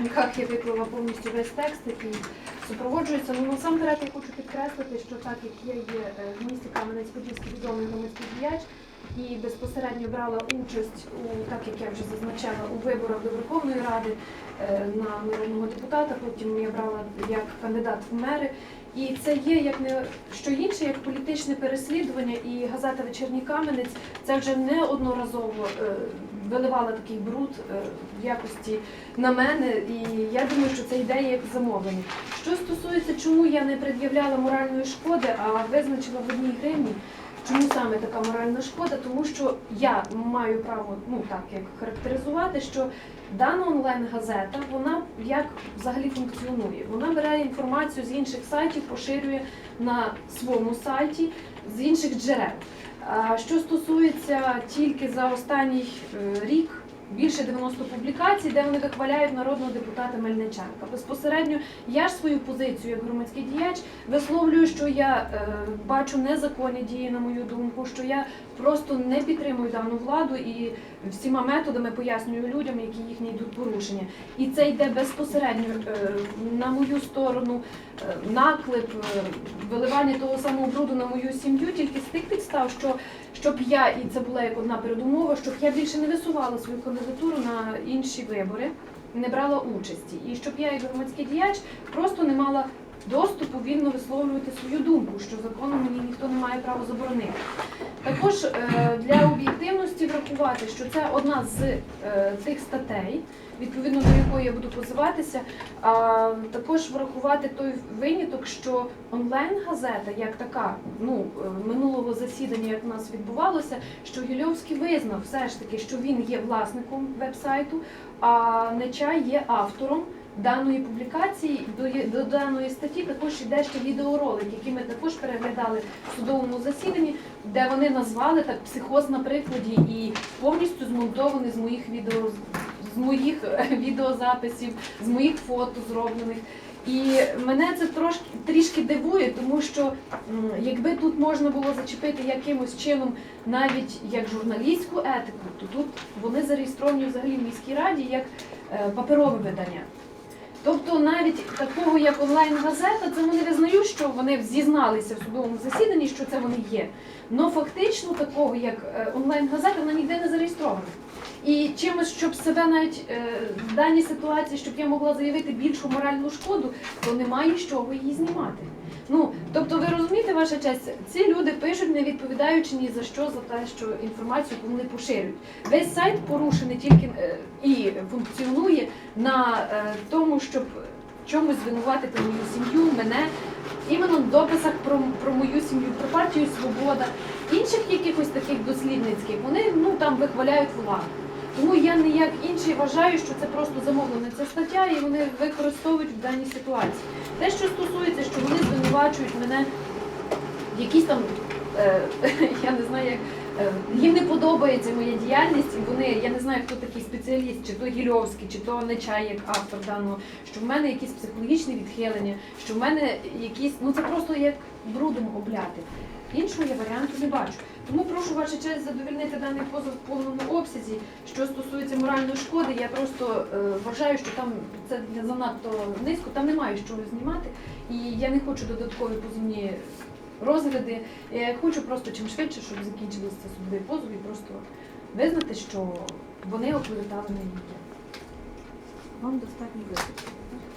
черниках я виклала повністю весь текст, який супроводжується. Ну насамперед я хочу підкреслити, що так як я є е, в місті Кам'янець-Подільський відомий громадський діяч і безпосередньо брала участь у так як я вже зазначала у виборах до Верховної Ради е, на народного депутата. Потім я брала як кандидат в мери. І це є як не що інше, як політичне переслідування, і газета Вечірній Кам'янець це вже неодноразово е, виливала такий бруд е, в якості на мене, і я думаю, що це ідея як замовлення. Що стосується, чому я не пред'являла моральної шкоди, а визначила в одній гривні. Чому саме така моральна шкода? Тому що я маю право, ну так як характеризувати, що дана онлайн-газета, вона як взагалі функціонує. Вона бере інформацію з інших сайтів, поширює на своєму сайті з інших джерел. Що стосується тільки за останній е, рік. Більше 90 публікацій, де вони вихваляють народного депутата Мельниченка. Безпосередньо я ж свою позицію як громадський діяч висловлюю, що я е, бачу незаконні дії, на мою думку, що я просто не підтримую дану владу і всіма методами пояснюю людям, які їхні йдуть порушення. І це йде безпосередньо е, на мою сторону е, наклеп, е, виливання того самого бруду на мою сім'ю, тільки з тих підстав, що щоб я, і це була як одна передумова, щоб я більше не висувала свою кандидатуру на інші вибори, не брала участі. І щоб я, як громадський діяч, просто не мала доступу вільно висловлювати свою думку, що законом мені ніхто не має права заборонити. Також е, для об'єктивності врахувати, що це одна з е, тих статей, відповідно до якої я буду позиватися, а також врахувати той виняток, що онлайн-газета, як така, ну е, минулого засідання, як у нас відбувалося, що Гільовський визнав все ж таки, що він є власником веб-сайту, а Нечай є автором. Даної публікації до, до даної статті також йде ще відеоролик, який ми також переглядали в судовому засіданні, де вони назвали так психоз на прикладі і повністю змонтований з моїх відео з моїх е, відеозаписів, з моїх фото зроблених. І мене це трошки трішки дивує, тому що якби тут можна було зачепити якимось чином навіть як журналістську етику, то тут вони зареєстровані взагалі в міській раді як е, паперове видання. Тобто навіть такого, як онлайн-газета, це вони визнають, що вони зізналися в судовому засіданні, що це вони є. Но фактично такого, як е, онлайн-газета, вона ніде не зареєстрована. І чимось, щоб себе навіть е, в даній ситуації, щоб я могла заявити більшу моральну шкоду, то немає з чого її знімати. Ну, тобто, ви розумієте, ваша честь, ці люди пишуть, не відповідаючи ні за що, за те, що інформацію вони поширюють. Весь сайт порушений тільки е, і функціонує на е, тому, щоб чомусь звинуватити мою сім'ю, мене. Іменно в дописах про, про мою сім'ю, про партію Свобода, інших якихось таких дослідницьких, вони ну там вихваляють владу. Тому я не як інший вважаю, що це просто замовлена ця стаття, і вони використовують в даній ситуації. Те, що стосується, що вони звинувачують мене в якісь там, е, я не знаю, як їм не подобається моя діяльність, і вони, я не знаю, хто такий спеціаліст, чи то Гільовський, чи то Нечай, як автор даного, що в мене якісь психологічні відхилення, що в мене якісь, ну це просто як брудом обляти. Іншого я варіанту не бачу. Тому прошу ваша честь задовільнити даний позов в повному обсязі. Що стосується моральної шкоди, я просто е, вважаю, що там це занадто низько, там немає чого знімати. І я не хочу додаткові позовні розгляди. Я хочу просто чим швидше, щоб закінчилися судовий позов і просто визнати, що вони оклеветали на її. Вам достатньо випадків.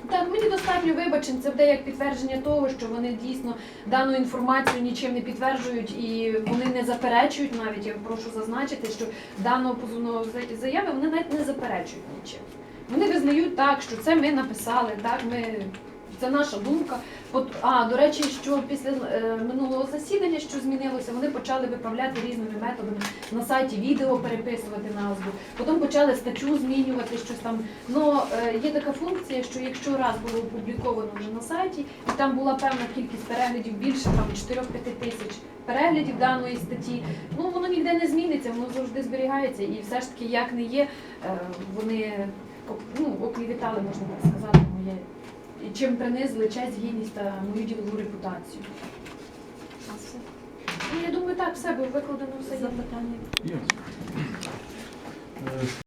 Так, мені достатньо вибачень, це буде як підтвердження того, що вони дійсно дану інформацію нічим не підтверджують і вони не заперечують навіть, я прошу зазначити, що даного позовного заяви вони навіть не заперечують нічим. Вони визнають так, що це ми написали, так, ми. Це наша думка. От, а, до речі, що після е, минулого засідання, що змінилося, вони почали виправляти різними методами на сайті відео переписувати назву, потім почали статтю змінювати щось там. Ну е, є така функція, що якщо раз було опубліковано вже на сайті, і там була певна кількість переглядів більше там 4-5 тисяч переглядів даної статті, ну воно ніде не зміниться, воно завжди зберігається. І все ж таки, як не є, е, вони ну, оклівітали, можна так сказати, моє. І чим принизили честь, гідність та мою ділову репутацію. Ну, я думаю, так, все, бо викладено все є. Запитання? Є. Е,